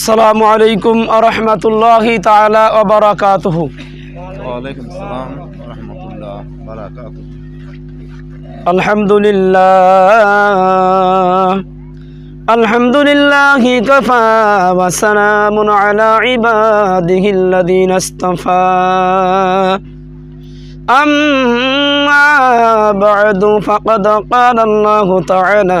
আসসালামু আলাইকুম আরহামতুল্লাহ তালা আবরাকাত আলহামদুলিল্লাহ। আলহামদুলিল্লাহ কফা ওয়াসালাম আলা ইবাদিহি আল্লাযীনা ইসতাফা আম্মা বা'দু ফাকাদ ক্বালা তাআলা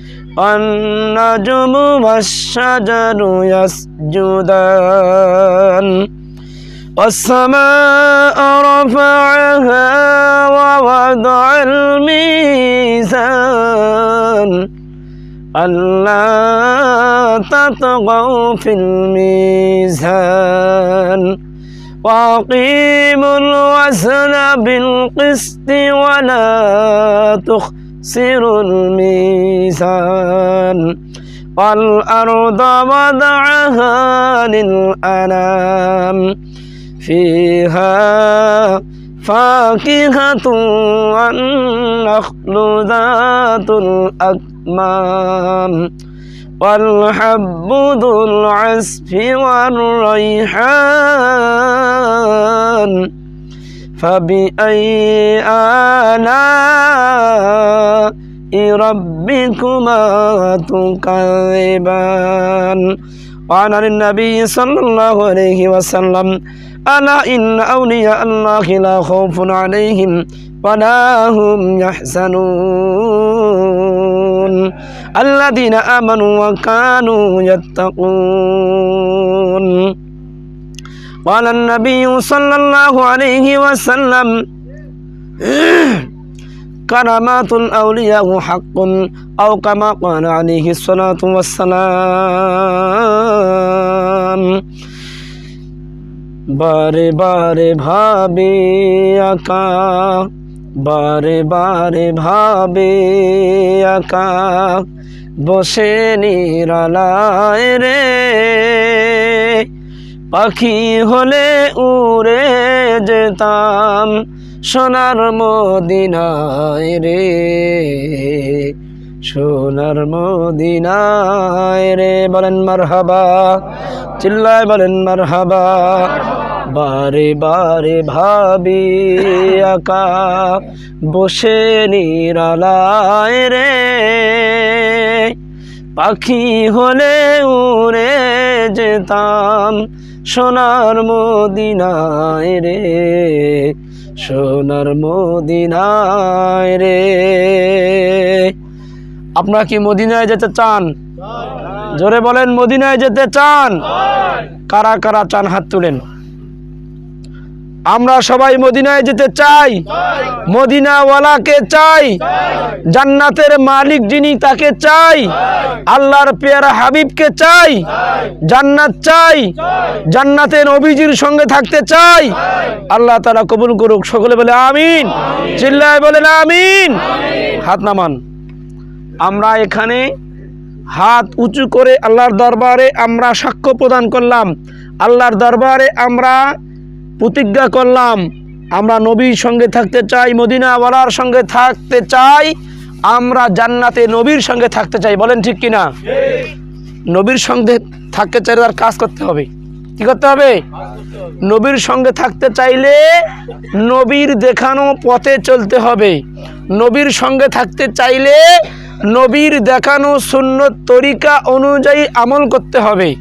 والنجم والشجر يسجدان والسماء رفعها ووضع الميزان ألا تطغوا في الميزان وأقيموا الوزن بالقسط ولا تخسروا الميزان والأرض وضعها للأنام فيها فاكهة والنخل ذات الأكمام والحب ذو العصف والريحان فبأي آلاء ربكما تكذبان وعن النبي صلى الله عليه وسلم ألا إن أولياء الله لا خوف عليهم ولا هم يحزنون الذين آمنوا وكانوا يتقون قال النبي صلى الله عليه وسلم كرامات الأولياء حق أو كما قال عليه الصلاة والسلام বারে বারে ভাবে আকা বারে বারে ভাবে আকা বসে নিরালায় রে পাখি হলে উড়ে যেতাম সোনার মদিনায় রে, সোনার মদিনায় রে। বলেন মারহাবা, চিল্লায় বলেন মারহাবা। বারে বারে ভাবি আকা বসে নিরালায় রে। পাখি হলে উড়ে যেতাম সোনার মদিনায় রে সোনার মদিনায় রে। আপনারা কি মদিনায় যেতে চান? জোরে বলেন মদিনায় যেতে চান? কারা কারা চান হাত তুলেন? আমরা সবাই মদিনায় যেতে চাই। মদিনাওয়ালাকে চাই। জান্নাতের মালিক যিনি তাকে চাই। আল্লাহর পেয়ারা হাবিবকে চাই। জান্নাত চাই। জান্নাতের নবীজির সঙ্গে থাকতে চাই। আল্লাহ তারা কবুল করুক সকলে বলে আমিন। চিল্লায় বলেন আমিন। হাত নামান। আমরা এখানে হাত উঁচু করে আল্লাহর দরবারে আমরা সাক্ষ্য প্রদান করলাম। আল্লাহর দরবারে আমরা প্রতিজ্ঞা করলাম, আমরা নবীর সঙ্গে থাকতে চাই, মদিনা মদিনাওয়ালার সঙ্গে থাকতে চাই, আমরা জান্নাতে নবীর সঙ্গে থাকতে চাই, বলেন ঠিক কিনা? নবীর সঙ্গে থাকতে চাইলে তার কাজ করতে হবে। কি করতে হবে? নবীর সঙ্গে থাকতে চাইলে নবীর দেখানো পথে চলতে হবে। নবীর সঙ্গে থাকতে চাইলে নবীর দেখানো শূন্য তরিকা অনুযায়ী আমল করতে হবে।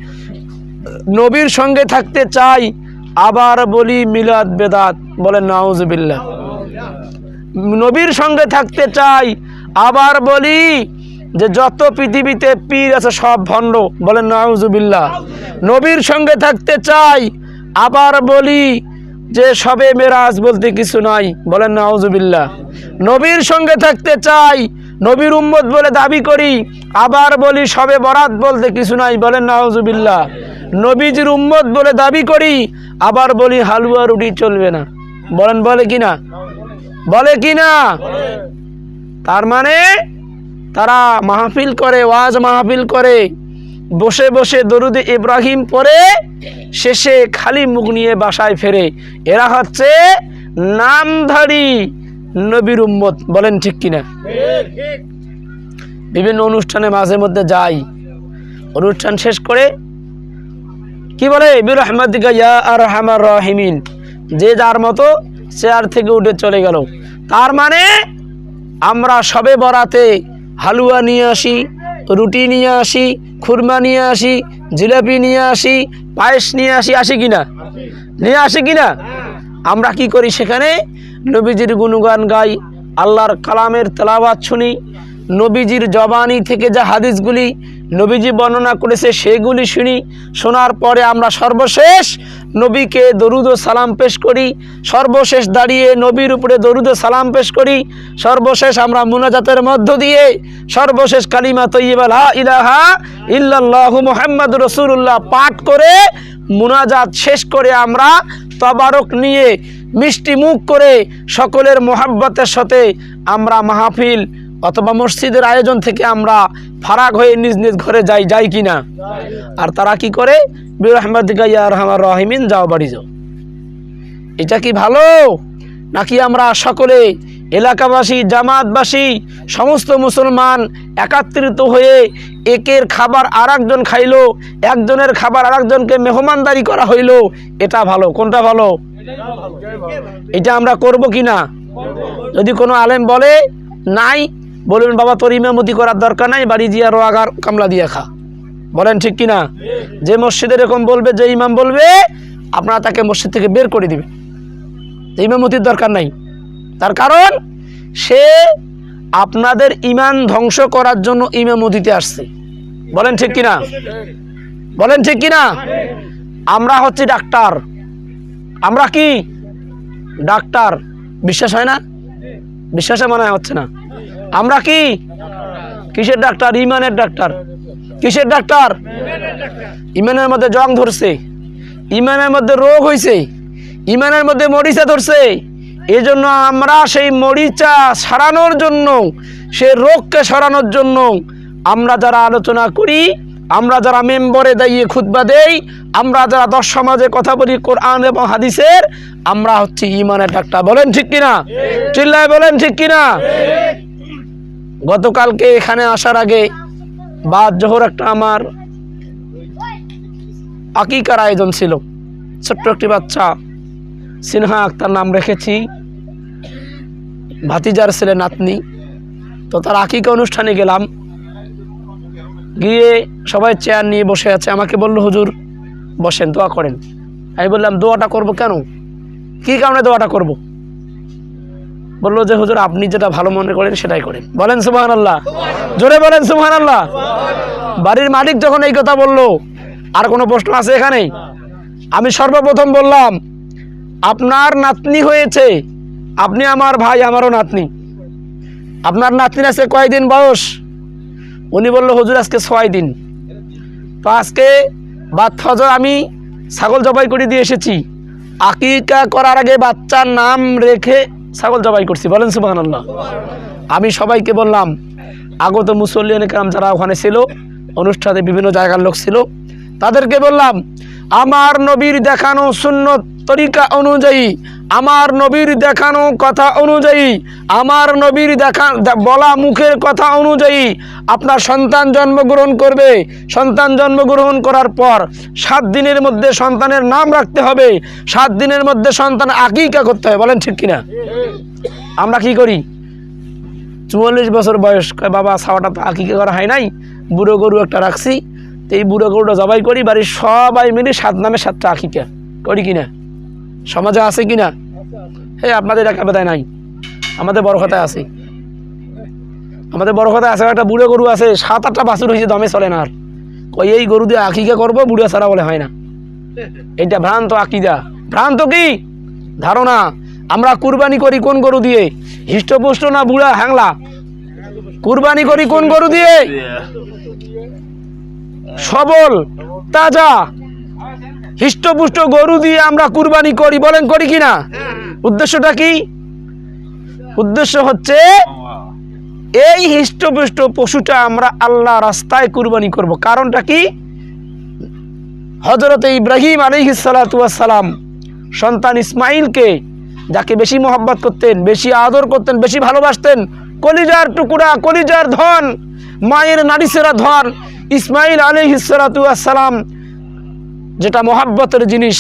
নবীর সঙ্গে থাকতে চাই আবার বলি মিলাদ বেদাত, বলেন নাউজুবিল্লাহ। নবীর সঙ্গে থাকতে চাই, আবার বলি যে যত পৃথিবীতে পীর আছে সব ভণ্ড, বলেন নাউজুবিল্লাহ। নবীর সঙ্গে থাকতে চাই, আবার বলি যে সবে মেরাজ বলতে কিছু নাই, বলেন নাউজুবিল্লাহ। নবীর সঙ্গে থাকতে চাই, নবীর উম্মত বলে দাবি করি আবার বলি, সবে বরাত বলতে কিছু নাই, বলেন নাউজুবিল্লাহ। নবীজির উম্মত বলে দাবি করি, আবার বলি, হালুয়া রুটি চলবে না। বলেন, বলে কি না বলে কি না তার মানে তারা মাহফিল করে, ওয়াজ মাহফিল করে, বসে বসে দরুদে ইব্রাহিম পরে শেষে খালি মুখ নিয়ে বাসায় ফেরে। এরা হচ্ছে নামধারী নবীর উম্মত, বলেন ঠিক কিনা? বিভিন্ন অনুষ্ঠানে মাঝে মধ্যে যাই। অনুষ্ঠান শেষ করে কি বলে? বীর আহমদিকা ইয়া আর হামার রহিমিন। যে যার মতো চেয়ার থেকে উঠে চলে গেল। তার মানে আমরা সবে বরাতে হালুয়া নিয়ে আসি, রুটি নিয়ে আসি, খুরমা নিয়ে আসি, জিলাপি নিয়ে আসি, পায়েস নিয়ে আসি আসি কিনা নিয়ে আসি কিনা আমরা কি করি সেখানে? নবীজির গুণগান গাই, আল্লাহর কালামের তেলাওয়াত শুনি নবীজির জবানি থেকে যা হাদিসগুলি নবীজি বর্ণনা করেছে, সেগুলি শুনি, শোনার পরে আমরা সর্বশেষ নবীকে দরুদ ও সালাম পেশ করি, সর্বশেষ দাঁড়িয়ে নবীর উপরে দরুদ ও সালাম পেশ করি, সর্বশেষ আমরা মুনাজাতের মধ্য দিয়ে সর্বশেষ কালিমা তৈবা লা ইলাহা ইল্লাল্লাহু মুহাম্মাদ রসুল্লাহ পাঠ করে মুনাজাত শেষ করে আমরা তবারক নিয়ে মিষ্টি মুখ করে সকলের মোহাব্বতের সাথে আমরা মাহফিল অথবা মসজিদের আয়োজন থেকে আমরা ফারাক হয়ে নিজ নিজ ঘরে যাই যাই কিনা? আর তারা কি করে? বীর আহমদ গাইয়া রহমান রহিমিন, যাও বাড়ি যাও। এটা কি ভালো? নাকি আমরা সকলে এলাকাবাসী, জামাতবাসী, সমস্ত মুসলমান একাত্রিত হয়ে একের খাবার আর একজন খাইলো, একজনের খাবার আর একজনকে মেহমানদারি করা হইল, এটা ভালো। কোনটা ভালো? এটা আমরা করব কি না যদি কোনো আলেম বলে, নাই বলবেন বাবা, তোর ইমামতি করার দরকার নাই, বাড়ি দিয়ে দিয়া রোয়াগার কামলা দিয়ে খা। বলেন ঠিক কি না যে মসজিদে এরকম বলবে, যে ইমাম বলবে, আপনারা তাকে মসজিদ থেকে বের করে দিবেন যে ইমামতির দরকার নাই। তার কারণ, সে আপনাদের ইমান ধ্বংস করার জন্য ইমামতিতে আসছে। বলেন ঠিক কিনা? বলেন ঠিক কিনা? আমরা হচ্ছে ডাক্তার। আমরা কি? ডাক্তার। বিশ্বাস হয় না? বিশ্বাসে মনে হচ্ছে না। আমরা কি? কিসের ডাক্তার? ইমানের ডাক্তার। কিসের ডাক্তার? ইমানের মধ্যে জং ধরছে। ইমানের মধ্যে রোগ হয়েছে ইমানের মধ্যে মরিচা ধরছে। এই জন্য আমরা সেই মরিচা সারানোর জন্য সে রোগকে সরানোর জন্য আমরা যারা আলোচনা করি, আমরা যারা মেম্বরে দাঁড়িয়ে খুতবা দেই, আমরা যারা দশ সমাজে কথা বলি কোরআন এবং হাদিসের, আমরা হচ্ছে ইমানের ডাক্তার। বলেন ঠিক কিনা? চিল্লায় বলেন ঠিক কিনা? গতকালকে এখানে আসার আগে বাদ জোহর একটা আমার আকিকার আয়োজন ছিল। ছোট্ট একটি বাচ্চা, সিনহা আক্তার নাম রেখেছি। ভাতিজার ছেলে নাতনি। তো তার আকিকা অনুষ্ঠানে গেলাম। গিয়ে সবাই চেয়ার নিয়ে বসে আছে। আমাকে বলল, হুজুর, বসেন, দোয়া করেন। আমি বললাম, দোয়াটা করব কেন? কী কারণে দোয়াটা করব? বলল যে, হুজুর, আপনি যেটা ভালো মনে করেন, সেটাই করেন। বলেন সুবাহান আল্লাহ জোরে বলেন সুবাহান আল্লাহ বাড়ির মালিক যখন এই কথা বলল, আর কোনো প্রশ্ন আছে এখানে? আমি সর্বপ্রথম বললাম, আপনার নাতনি হয়েছে, আপনি আমার ভাই, আমারও নাতনি। আপনার নাতনির আছে কয়দিন বয়স? উনি বলল, হুজুর, আজকে ছয় দিন। তো আজকে বাদ ফজর আমি ছাগল জবাই করে দিয়ে এসেছি। আকিকা করার আগে বাচ্চার নাম রেখে ছাগল জবাই করছি, বলেন সুবাহ আমি সবাইকে বললাম, আগত মুসল্লিয়ান যারা ওখানে ছিল, অনুষ্ঠানে বিভিন্ন জায়গার লোক ছিল, তাদেরকে বললাম আমার নবীর দেখানো শূন্য তরিকা অনুযায়ী, আমার নবীর দেখানো কথা অনুযায়ী, আমার নবীর দেখা বলা মুখের কথা অনুযায়ী আপনার সন্তান জন্মগ্রহণ করবে। সন্তান জন্মগ্রহণ করার পর সাত দিনের মধ্যে সন্তানের নাম রাখতে হবে। সাত দিনের মধ্যে সন্তান আকিকা করতে হবে। বলেন ঠিক কিনা? আমরা কি করি? চুয়াল্লিশ বছর বয়স বাবা, ছাওয়াটা তো আকিকা করা হয় নাই, বুড়ো গরু একটা রাখছি। এই বুড়ো গরুটা জবাই করি, বাড়ির সবাই মিলে সাত নামে সাতটা আকিকা করি কিনা? সমাজে আছে কি না হ্যাঁ আপনাদের এলাকা বেদায় নাই। আমাদের বড় কথায় আছে। আমাদের বড় কথায় আছে, একটা বুড়ো গরু আছে, সাত আটটা বাছুর হয়েছে, দমে চলে না আর। কই, এই গরু দিয়ে আকিকা করব, বুড়ো ছাড়া বলে হয় না। এটা ভ্রান্ত আকিদা। ভ্রান্ত কি? ধারণা। আমরা কুরবানি করি কোন গরু দিয়ে? হৃষ্টপুষ্ট না বুড়া হ্যাংলা? কুরবানি করি কোন গরু দিয়ে? সবল, তাজা, হৃষ্টপুষ্ট গরু দিয়ে আমরা কুরবানি করি, বলেন করি কি না? উদ্দেশ্যটা কি? উদ্দেশ্য হচ্ছে, এই হৃষ্টপুষ্ট পশুটা আমরা আল্লাহ রাস্তায় কুরবানি করব। কারণটা কি? হজরত ইব্রাহিম আলিহিসালাম সন্তান ইসমাইলকে যাকে বেশি মোহাব্বত করতেন, বেশি আদর করতেন, বেশি ভালোবাসতেন, কলিজার টুকুরা, কলিজার ধন, মায়ের নারিসেরা ধন ইসমাইল আলিহিসালাম যেটা মহাব্বতের জিনিস,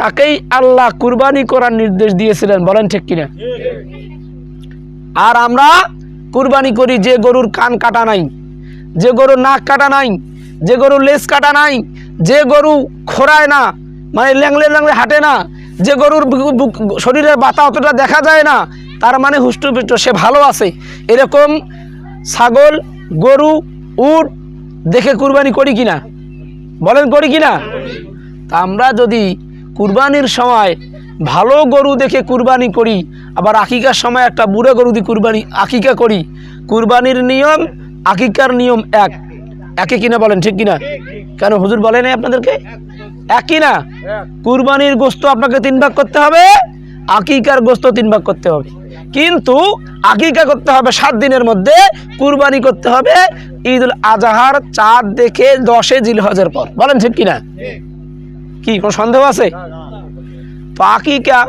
তাকেই আল্লাহ কুরবানি করার নির্দেশ দিয়েছিলেন। বলেন ঠিক কিনা? আর আমরা কুরবানি করি যে গরুর কান কাটা নাই, যে গরুর নাক কাটা নাই, যে গরুর লেজ কাটা নাই, যে গরু খোরায় না মানে ল্যাংলে ল্যাংলে হাঁটে না, যে গরুর শরীরের বাতা অতটা দেখা যায় না, তার মানে হুষ্টপুষ্ট, সে ভালো আছে। এরকম ছাগল, গরু, উট দেখে কুরবানি করি কিনা? বলেন করি কিনা? তা আমরা যদি কুরবানির সময় ভালো গরু দেখে কুরবানি করি আবার আকিকার সময় একটা বুড়ো গরু দিয়ে কুরবানি আকিকা করি কুরবানির নিয়ম আকিকার নিয়ম এক। একে কিনা বলেন ঠিক কিনা? কেন হুজুর বলেন আপনাদেরকে? একই না? কুরবানির গোস্ত আপনাকে তিন ভাগ করতে হবে আকিকার গোস্ত তিন ভাগ করতে হবে। কিন্তু আকিকা করতে হবে সাত দিনের মধ্যে, কুরবানি করতে হবে ঈদ উল আজহার চাঁদ দেখে দশে জিলহজের পর। বলেন ঠিক কিনা? কি, কোনো সন্দেহ আছে? তো আকিকা,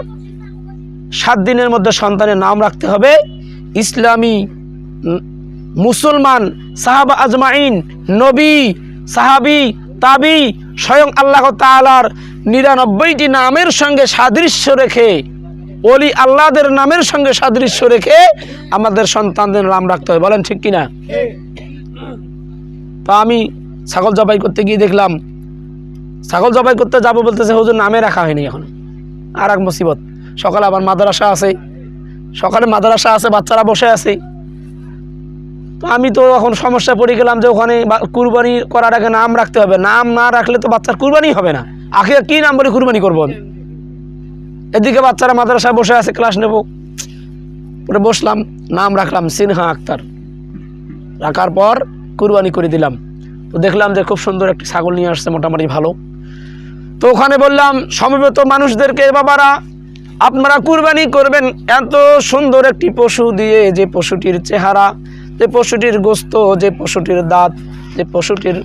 সাত দিনের মধ্যে সন্তানের নাম রাখতে হবে। ইসলামী মুসলমান, সাহাবা আজমাইন, নবী, সাহাবি, তাবি, স্বয়ং আল্লাহ তালার নিরানব্বইটি নামের সঙ্গে সাদৃশ্য রেখে অলি আল্লাহদের নামের সঙ্গে সাদৃশ্য রেখে আমাদের সন্তানদের নাম রাখতে হবে বলেন ঠিক কিনা? তো আমি ছাগল জবাই করতে গিয়ে দেখলাম, ছাগল জবাই করতে যাব বলতেছে, হুজুর নামে রাখা হয়নি এখন। আর এক মুসিবত। সকালে আবার মাদ্রাসা আছে। সকালে মাদ্রাসা আছে, বাচ্চারা বসে আছে। তো আমি তো এখন সমস্যা পড়ে গেলাম যে ওখানে কুরবানি করার আগে নাম রাখতে হবে। নাম না রাখলে তো বাচ্চার কুরবানি হবে না। আগে কি নাম বলে কুরবানি করব আমি? এদিকে বাচ্চারা মাদ্রাসায় বসে আছে ক্লাস নেব। পরে বসলাম, নাম রাখলাম, সিনহা আক্তার। রাখার পর কুরবানি করে দিলাম। তো দেখলাম যে খুব সুন্দর একটি ছাগল নিয়ে আসছে, মোটামুটি ভালো। তো ওখানে বললাম, সমবেত মানুষদেরকে বাবারা, আপনারা কুরবানি করবেন। এত সুন্দর একটি পশু দিয়ে যে পশুটির চেহারা, যে পশুটির গোস্ত, যে পশুটির দাঁত, যে পশুটির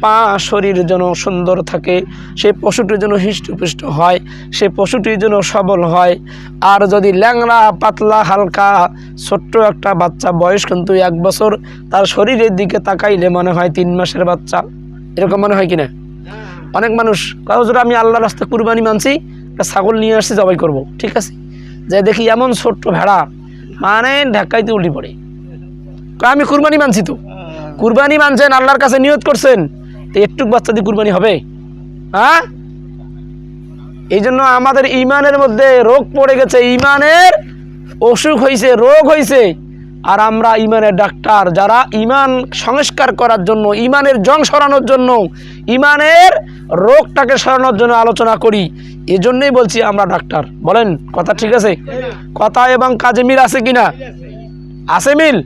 পা শরীর যেন সুন্দর থাকে সেই পশুটির যেন হৃষ্টপুষ্ট হয় সে পশুটির যেন সবল হয়। আর যদি ল্যাংড়া পাতলা হালকা ছোট্ট একটা বাচ্চা বয়স কিন্তু এক বছর তার শরীরের দিকে তাকাইলে মনে হয় তিন মাসের বাচ্চা। এরকম মনে হয় কিনা? অনেক মানুষ কাগজ আমি আল্লাহ রাস্তা কুরবানি মানছি একটা ছাগল নিয়ে আসছি জবাই করব। ঠিক আছে? যে দেখি এমন ছোট্ট ভেড়া মানে ঢাকাইতে উল্টি পড়ে। আমি কুরবানি মানছি তো। কুরবানি মানছেন আল্লাহর কাছে নিয়ত করছেন। তো একটু বাচ্চা দিয়ে কুরবানি হবে? হ্যাঁ? এই জন্য আমাদের ইমানের মধ্যে রোগ পড়ে গেছে ইমানের অসুখ হয়েছে রোগ হয়েছে আর আমরা ইমানের ডাক্তার যারা ইমান সংস্কার করার জন্য ইমানের জং সরানোর জন্য ইমানের রোগটাকে সরানোর জন্য আলোচনা করি এজন্যই বলছি আমরা ডাক্তার। বলেন কথা ঠিক আছে? কথা এবং কাজে মিল আছে কিনা? আছে মিল?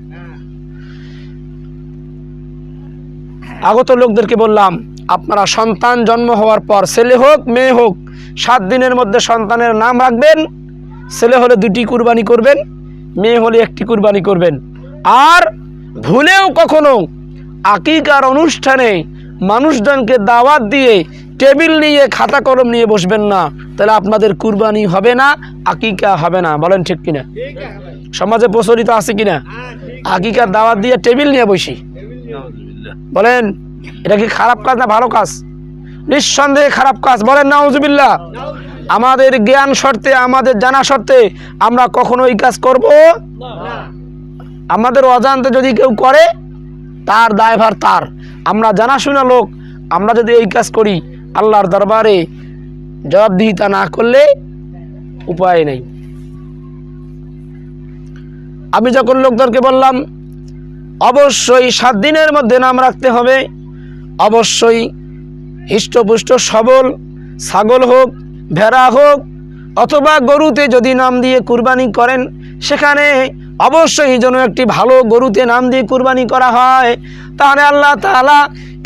আগত লোকদেরকে বললাম আপনারা সন্তান জন্ম হওয়ার পর ছেলে হোক মেয়ে হোক সাত দিনের মধ্যে সন্তানের নাম রাখবেন ছেলে হলে দুটি কুরবানি করবেন মেয়ে হলে একটি কুরবানি করবেন। আর ভুলেও কখনো আকিকার অনুষ্ঠানে মানুষজনকে দাওয়াত দিয়ে টেবিল নিয়ে খাতা কলম নিয়ে বসবেন না। তাহলে আপনাদের কুরবানি হবে না আকিকা হবে না। বলেন ঠিক কিনা? সমাজে প্রচলিত আছে কিনা? আকিকার দাওয়াত দিয়ে টেবিল নিয়ে বসি। বলেন এটা কি খারাপ কাজ না ভালো কাজ? নিঃসন্দেহে খারাপ কাজ। বলেন নাউজুবিল্লাহ। আমাদের জ্ঞান শর্তে আমাদের জানা শর্তে আমরা কখনো এই কাজ করব? আমাদের অজান্তে যদি কেউ করে তার দায়ভার তার। আমরা জানাশোনা লোক আমরা যদি এই কাজ করি আল্লাহর দরবারে জবাবদিহিতা না করলে উপায় নেই। আমি যখন লোকদেরকে বললাম অবশ্যই সাত দিনের মধ্যে নাম রাখতে হবে। অবশ্যই হৃষ্টপুষ্ট সবল, ছাগল হোক, ভেড়া হোক, অথবা গরুতে যদি নাম দিয়ে কুরবানি করেন, সেখানে অবশ্যই যেন একটি ভালো গরুতে নাম দিয়ে কুরবানি করা হয়। তাহলে আল্লাহ তাআলা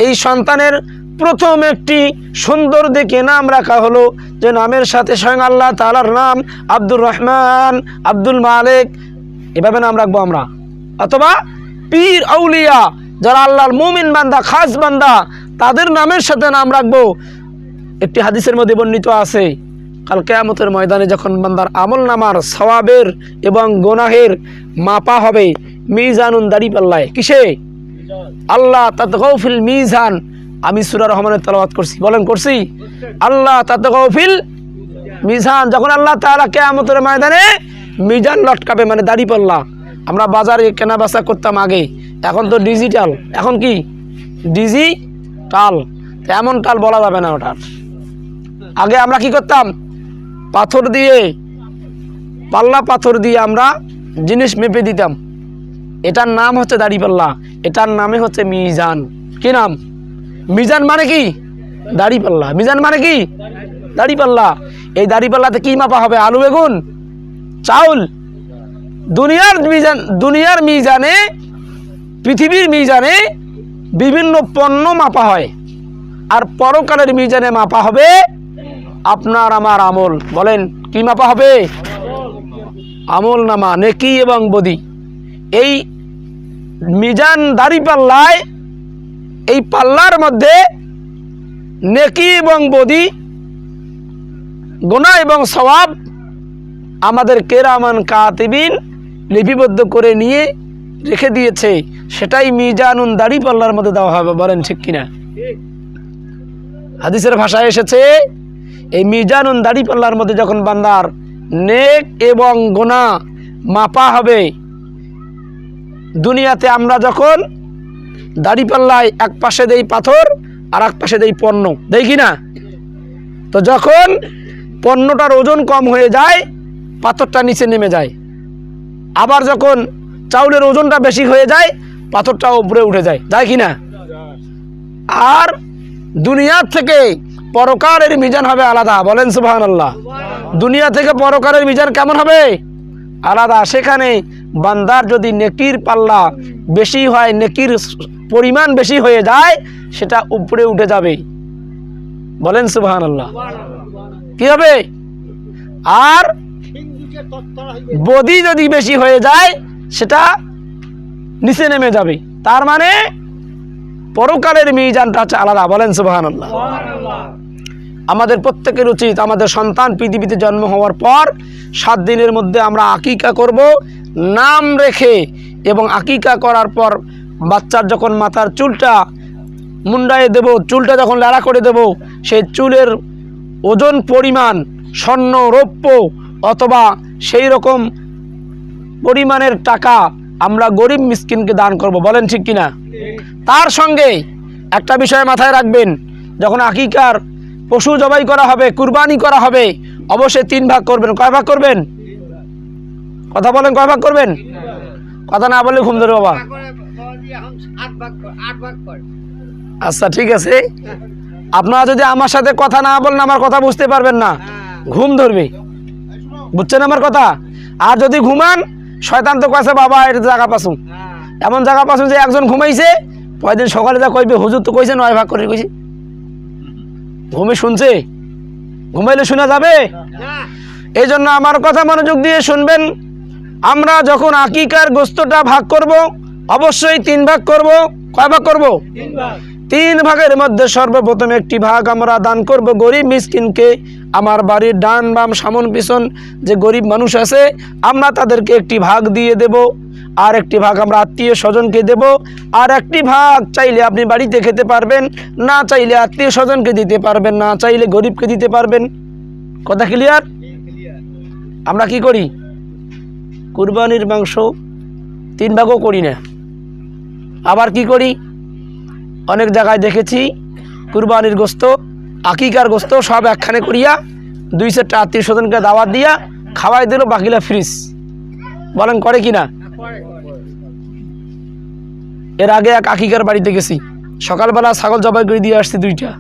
এই সন্তানের প্রথম একটি সুন্দর দেখে নাম রাখা হলো, যে নামের সাথে স্বয়ং আল্লাহ তাআলার নাম আব্দুর রহমান, আব্দুল মালিক, এভাবে নাম রাখব আমরা। অথবা পীর আউলিয়া যারা আল্লাহর মুমিন বান্দা, খাস বান্দা, তাদের নামের সাথে নাম রাখব। একটি হাদিসের মধ্যে বর্ণিত আছে, কাল কেয়ামতের ময়দানে যখন বান্দার আমল নামার সওয়াবের এবং গোনাহের মাপা হবে, মিজানুন দাড়ি পাল্লায়। কিসে? আল্লাহ তাত গৌফিল মিজান। আমি সুরা রহমানের তালাবাত করছি। বলেন, করছি? আল্লাহ তাত গৌফিল মিজান। যখন আল্লাহ তাআলা কেয়ামতের ময়দানে মিজান লটকাবে মানে দাড়ি পাল্লা। আমরা বাজারে কেনা বেচা করতাম আগে, এখন তো ডিজিটাল এখন কি? ডিজিটাল এমন টাল বলা যাবে না ওটার। আগে আমরা কি করতাম? পাথর দিয়ে, পাল্লা পাথর দিয়ে আমরা জিনিস মেপে দিতাম। এটার নাম হচ্ছে দাড়িপাল্লা, এটার নামে হচ্ছে মিজান। কি নাম? মিজান মানে কি? দাড়িপাল্লা। মিজান মানে কি? দাড়িপাল্লা। এই দাড়িপাল্লাতে কি মাপা হবে? আলু, বেগুন? চাউল? দুনিয়ার মিজান দুনিয়ার মিজানে, পৃথিবীর মিজানে বিভিন্ন পণ্য মাপা হয়। আর পরকালের মিজানে মাপা হবে আপনার আমার আমল। বলেন, কি মাপা হবে? আমল নামা, নেকি এবং বদি। এই মিজান দাড়ি পাল্লায়, এই পাল্লার মধ্যে নেকি এবং বদি গোনা এবং সওয়াব আমাদের কেরামান কাতিবিন লিপিবদ্ধ করে নিয়ে রেখে দিয়েছে, সেটাই মিজানুন দাড়ি পাল্লার মধ্যে দেওয়া হবে, বলেন ঠিক কিনা? হাদিসের ভাষায় এসেছে, এই মিজানুন দাড়ি পাল্লার মধ্যে যখন বান্দার নেক এবং গোনা মাপা হবে, দুনিয়াতে আমরা যখন দাড়ি পাল্লায় এক পাশে দেই পাথর, আর এক পাশে দেই পণ্য, দেই কি না তো যখন পণ্যটার ওজন কম হয়ে যায়, পাথরটা নিচে নেমে যায়। আবার যখন চাউলের ওজনটা বেশি হয়ে যায় পাথরটা উপরে উঠে যায়। যায় কি না? আর দুনিয়ার থেকে পরকারের মিজান হবে আলাদা। বলেন সুবাহান আল্লাহ দুনিয়া থেকে পরকারের মিজান কেমন হবে? আলাদা। সেখানে বান্দার যদি নেকির পাল্লা বেশি হয়, নেকির পরিমাণ বেশি হয়ে যায়, সেটা উপরে উঠে যাবে। বলেন সুবাহান আল্লাহ কি হবে? আর বদি যদি বেশি হয়ে যায় সেটা নিচে নেমে যাবে। তার মানে পরকালের মিজানটা হচ্ছে আলাদা। বলেন সুবাহান আমাদের প্রত্যেকের উচিত আমাদের সন্তান পৃথিবীতে জন্ম হওয়ার পর সাত দিনের মধ্যে আমরা আকিকা করব নাম রেখে এবং আকিকা করার পর বাচ্চার যখন মাথার চুলটা মুন্ডায় দেব চুলটা যখন লাড়া করে দেব সেই চুলের ওজন পরিমাণ স্বর্ণ রৌপ্য অথবা সেই রকম পরিমাণের টাকা আমরা গরিব মিসকিনকে দান করব, বলেন ঠিক কিনা? তার সঙ্গে একটা বিষয় মাথায় রাখবেন, যখন আকিকার পশু জবাই করা হবে, কুরবানি করা হবে, অবশ্যই তিন ভাগ করবেন। কয় ভাগ করবেন? কথা বলেন, কয় ভাগ করবেন? কথা না বলে ঘুম ধরে বাবা। আচ্ছা ঠিক আছে। আপনারা যদি আমার সাথে কথা না বলেন, আমার কথা বুঝতে পারবেন না। ঘুম ধরবে। বুঝছেন আমার কথা? আর যদি ঘুমান শয়তান তো কাছে বাবা এটা জায়গা পাসুম এমন জায়গা পাসুম যে একজন ঘুমাইছে পরের দিন সকালে যা কইবে হুজুর তো কইছে নয় ভাগ করে কইছে। ঘুমে শুনছে? ঘুমাইলে শোনা যাবে? এই জন্য আমার কথা মনোযোগ দিয়ে শুনবেন। আমরা যখন আকিকার গোস্তটা ভাগ করব অবশ্যই তিন ভাগ করব। কয় ভাগ করব? তিন ভাগের মধ্যে সর্বপ্রথম একটি ভাগ আমরা দান করব গরিব মিসকিনকে। আমার বাড়ির ডান বাম সামন পিছন যে গরিব মানুষ আছে, আমরা তাদেরকে একটি ভাগ দিয়ে দেব। আর একটি ভাগ আমরা আত্মীয় স্বজনকে দেব। আর একটি ভাগ চাইলে আপনি বাড়িতে খেতে পারবেন, না চাইলে আত্মীয় স্বজনকে দিতে পারবেন, না চাইলে গরিবকে দিতে পারবেন। কথা ক্লিয়ার আমরা কি করি? কুরবানির মাংস তিন ভাগও করি না। আবার কি করি? অনেক জায়গায় দেখেছি, কুরবানির গোস্ত, আকিকার গোস্ত সব একখানে করিয়া দুই চারটা আত্মীয় স্বজনকে দাওয়াত দিয়া খাওয়াই দিল বাকিলা ফ্রিজ। বলেন, করে কি না এর আগে এক আকিকার বাড়িতে গেছি। সকালবেলা ছাগল জবাই করে দিয়ে আসছি দুইটা।